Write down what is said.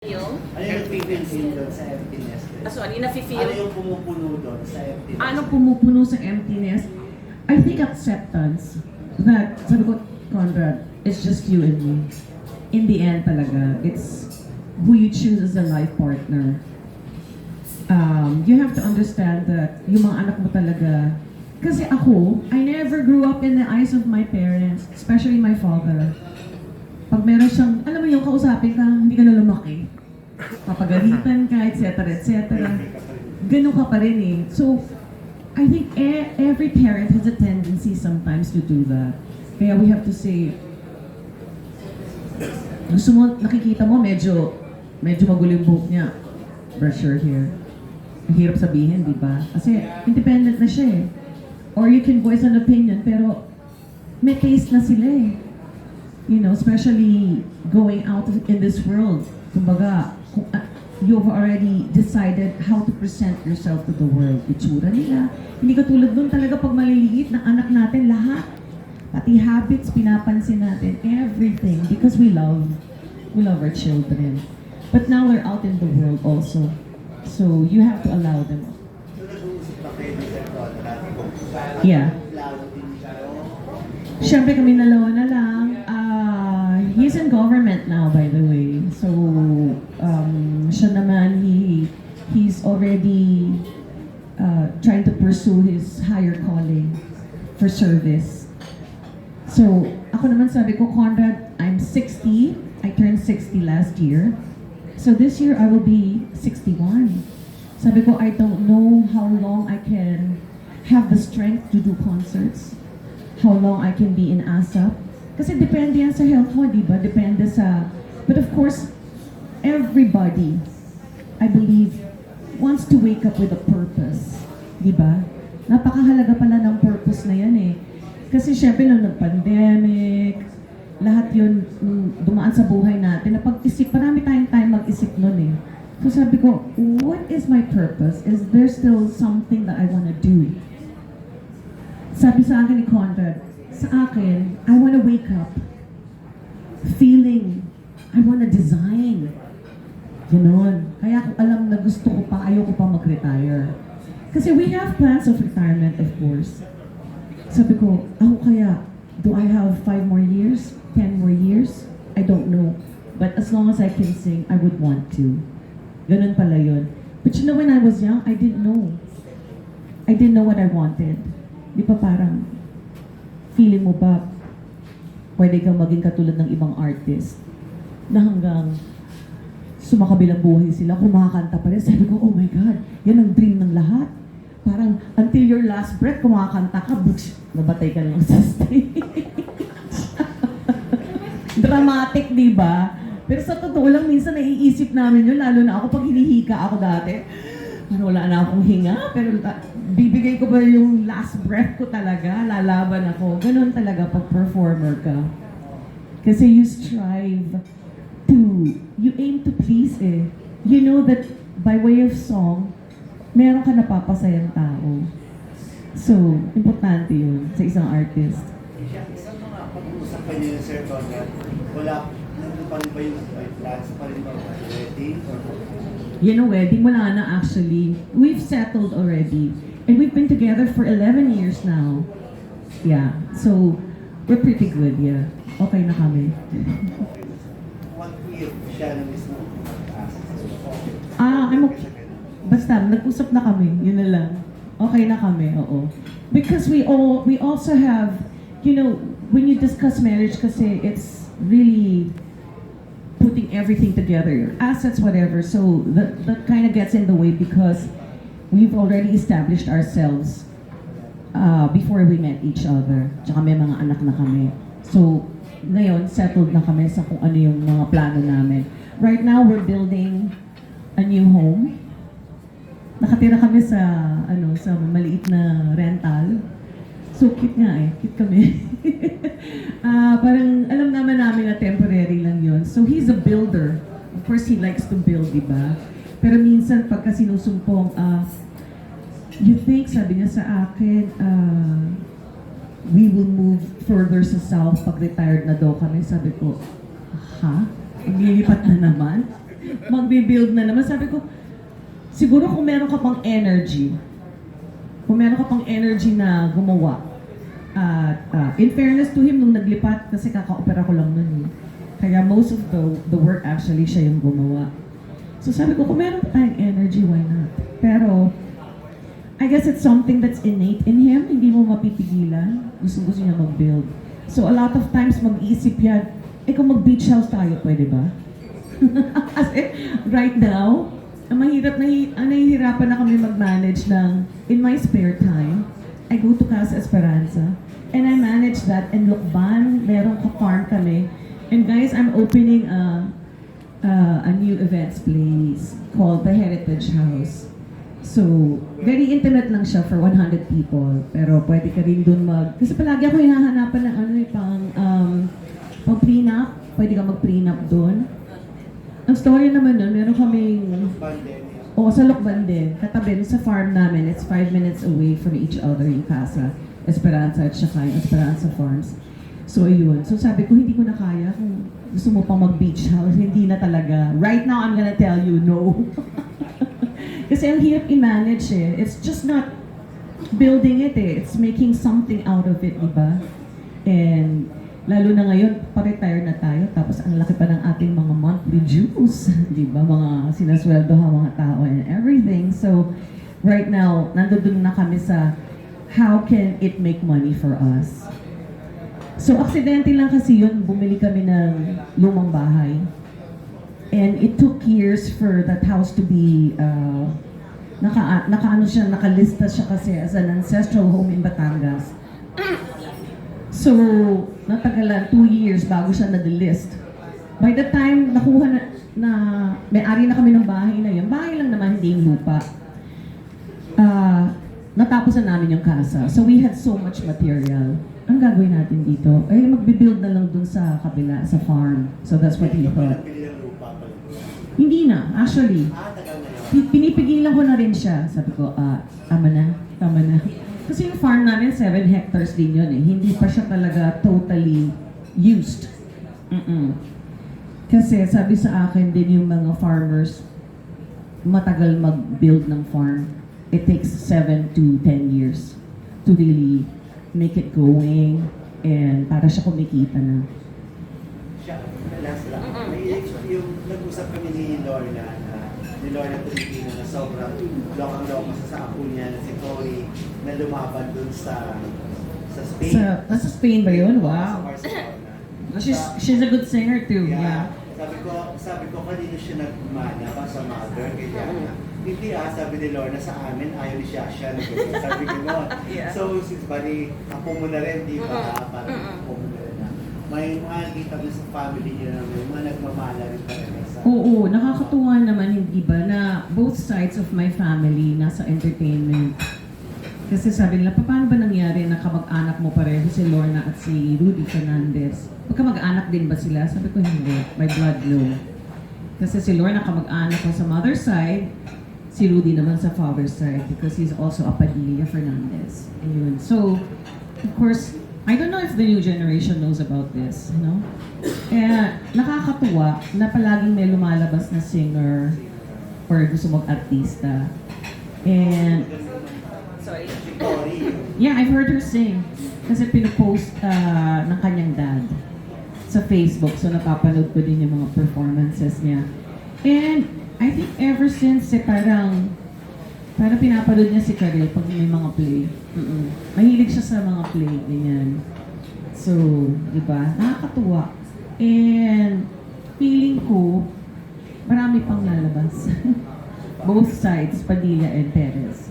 Yung? Ano yung nag-feel doon sa emptiness? Ah, so, ano yung Ano nafe-feel? yung pumupuno doon sa emptiness? Ano pumupuno sa emptiness? I think acceptance. That, sabi ko, Conrad, it's just you and me. In the end talaga, it's who you choose as a life partner. Um, you have to understand that yung mga anak mo talaga, kasi ako, I never grew up in the eyes of my parents, especially my father. Pag meron siyang, alam mo yung kausapin ka, hindi ka na lumaki. Papagalitan ka, etc. etc. Ganun ka pa rin eh. So, I think e- every parent has a tendency sometimes to do that. Kaya we have to say, gusto mo, nakikita mo, medyo, medyo magulo yung buhok niya. Brush your hair. Ang hirap sabihin, di ba? Kasi independent na siya eh. Or you can voice an opinion, pero may taste na sila eh. You know, especially going out in this world. Kumbaga, ah, you've already decided how to present yourself to the world. Itsura nila. Hindi ka tulad nun talaga pag maliliit na anak natin, lahat. Pati habits, pinapansin natin. Everything. Because we love. We love our children. But now they're out in the world also. So you have to allow them. Yeah. Siyempre kami dalawa na lang. He's in government now, by the way. So, um, siya naman, he, he's already uh, trying to pursue his higher calling for service. So, ako naman sabi ko, Conrad, I'm 60. I turned 60 last year. So this year, I will be 61. Sabi ko, I don't know how long I can have the strength to do concerts how long I can be in ASAP. Kasi depende yan sa health mo, di ba? Depende sa... But of course, everybody, I believe, wants to wake up with a purpose. Di ba? Napakahalaga pala ng purpose na yan eh. Kasi syempre nung nag-pandemic, lahat yun mm, dumaan sa buhay natin. Napag-isip, marami tayong time mag-isip nun eh. So sabi ko, what is my purpose? Is there still something that I wanna do? Sabi sa akin ni Conrad, sa akin, I want to wake up feeling, I want to design. Ganon. Kaya ako alam na gusto ko pa, ayoko pa mag-retire. Kasi we have plans of retirement, of course. Sabi ko, ako kaya, do I have five more years? Ten more years? I don't know. But as long as I can sing, I would want to. Ganun pala yun. But you know, when I was young, I didn't know. I didn't know what I wanted. Di ba parang, feeling mo ba, pwede kang maging katulad ng ibang artist na hanggang sumakabilang buhay sila, kumakanta pa rin. Sabi ko, oh my God, yan ang dream ng lahat. Parang, until your last breath, kumakanta ka, books, nabatay ka lang sa stage. Dramatic, di ba? Pero sa totoo lang, minsan naiisip namin yun, lalo na ako pag hinihika ako dati. Parang wala na akong hinga, pero ta- bibigay ko ba yung last breath ko talaga, lalaban ako. Ganon talaga pag performer ka. Kasi you strive to, you aim to please eh. You know that by way of song, meron ka napapasayang tao. So, importante yun sa isang artist. Sa mga pag-uusap pa niyo ni Sir Conrad, wala, pa rin ba yung may plans pa rin ba wedding or You know, wedding, wala na actually. We've settled already. And we've been together for 11 years now. Yeah. So, we're pretty good, yeah. Okay na kami. what if siya na mismo? Ah, I'm okay. Basta, nag-usap na kami. Yun na lang. Okay na kami, oo. Because we all, we also have, you know, when you discuss marriage kasi it's really putting everything together, your assets, whatever. So that, that kind of gets in the way because we've already established ourselves uh, before we met each other. Tsaka may mga anak na kami. So, ngayon, settled na kami sa kung ano yung mga plano namin. Right now, we're building a new home. Nakatira kami sa, ano, sa maliit na rental. So, cute nga eh. Cute kami. Ah, parang alam naman namin na temporary lang yun. So, he's a builder. Of course, he likes to build, di ba? Pero minsan, pagka sinusumpong, ah, you think, sabi niya sa akin, ah, we will move further sa south pag retired na daw kami. Sabi ko, ha? Maglilipat na naman? magbe-build na naman. Sabi ko, siguro kung meron ka pang energy, kung meron ka pang energy na gumawa, at ah, in fairness to him, nung naglipat, kasi kaka-opera ko lang nun eh. Kaya most of the, the work actually siya yung gumawa. So sabi ko, kung meron tayong energy, why not? Pero, I guess it's something that's innate in him. Hindi mo mapipigilan. Gusto gusto niya mag-build. So a lot of times mag-iisip yan, eh kung mag-beach house tayo, pwede ba? Kasi right now, ang mahirap na, ang nahihirapan na kami mag-manage ng, in my spare time, I go to Casa Esperanza, and I manage that in Lukban, merong ka-farm kami. And guys, I'm opening a, uh, a new events place called the Heritage House. So, very intimate lang siya for 100 people. Pero pwede ka rin dun mag... Kasi palagi ako hinahanapan ng ano eh, pang, um, pang prenup. Pwede ka mag-prenup dun. Ang story naman nun, meron kaming... Oo, sa Lokban din. Katabi, sa farm namin, it's five minutes away from each other yung casa. Esperanza at saka yung Esperanza Farms. So, ayun. So, sabi ko, hindi ko na kaya. Kung gusto mo pang mag-beach house, hindi na talaga. Right now, I'm gonna tell you, no. Kasi ang hirap i-manage eh. It's just not building it eh. It's making something out of it, di ba? And lalo na ngayon, pa-retire na tayo, tapos ang laki pa ng ating mga monthly dues, di ba? Mga sinasweldo ha mga tao and everything. So, right now, nandoon na kami sa how can it make money for us? So, aksidente lang kasi yun, bumili kami ng lumang bahay. And it took years for that house to be, uh, naka, naka ano siya, nakalista siya kasi as an ancestral home in Batangas. So, natagalan, two years bago siya na-delist. By the time nakuha na, na may-ari na kami ng bahay na yun, bahay lang naman, hindi yung lupa. Ah, natapos na namin yung casa. So we had so much material. Ang gagawin natin dito? Eh, magbe-build na lang dun sa kabila, sa farm. So that's what pa thought. Hindi na, actually. Pinipigilan ko na rin siya. Sabi ko, ah, tama na, tama na. Kasi yung farm namin, 7 hectares din yun eh. Hindi pa siya talaga totally used. Mm-mm. Kasi sabi sa akin din yung mga farmers, matagal mag-build ng farm. It takes 7 to 10 years to really make it going and para siya kumikita na. Siya, last lang. May yung nag-usap kami ni Lorna, na, ni Lorna Pilipino na sobrang lokang-loko sa sa apo niya na si Cory na lumaban dun sa sa Spain. Sa, nasa Spain ba yun? Sa Wow. Barcelona. She's, Sa- she's a good singer too. Yeah. Yeah. Sabi ko, sabi ko kanino siya nagmana ba sa mother, ganyan. Hindi ah, sabi ni Lorna sa amin, ayaw ni Shasha. na. Sabi ko no. Yeah. So, since bali, ako mo na rin, di ba? Mm-mm. Parang Mm-mm. ako mo na rin na. May mga nakita mo sa family niyo na may mga nagmamala rin talaga sa... Oo, nakakatuwa naman, hindi ba, na both sides of my family nasa entertainment. Kasi sabi nila, "Pa, paano ba nangyari na kamag-anak mo pareho si Lorna at si Rudy Fernandez? Magkamag-anak din ba sila? Sabi ko, hindi. By blood, no. Kasi si Lorna kamag-anak ko sa mother's side, si Rudy naman sa father's side because he's also a Padilla Fernandez. Ayun. So, of course, I don't know if the new generation knows about this, you know? Kaya nakakatuwa na palaging may lumalabas na singer or gusto mag-artista. And Sorry. Yeah, I've heard her sing. Kasi pinupost uh, ng kanyang dad sa Facebook. So napapanood ko din yung mga performances niya. And I think ever since, eh, parang parang pinapanood niya si Karel pag may mga play. Mm-mm. Mahilig siya sa mga play, ganyan. So, di ba? Nakakatuwa. And feeling ko, marami pang lalabas. Both sides, Padilla and Perez.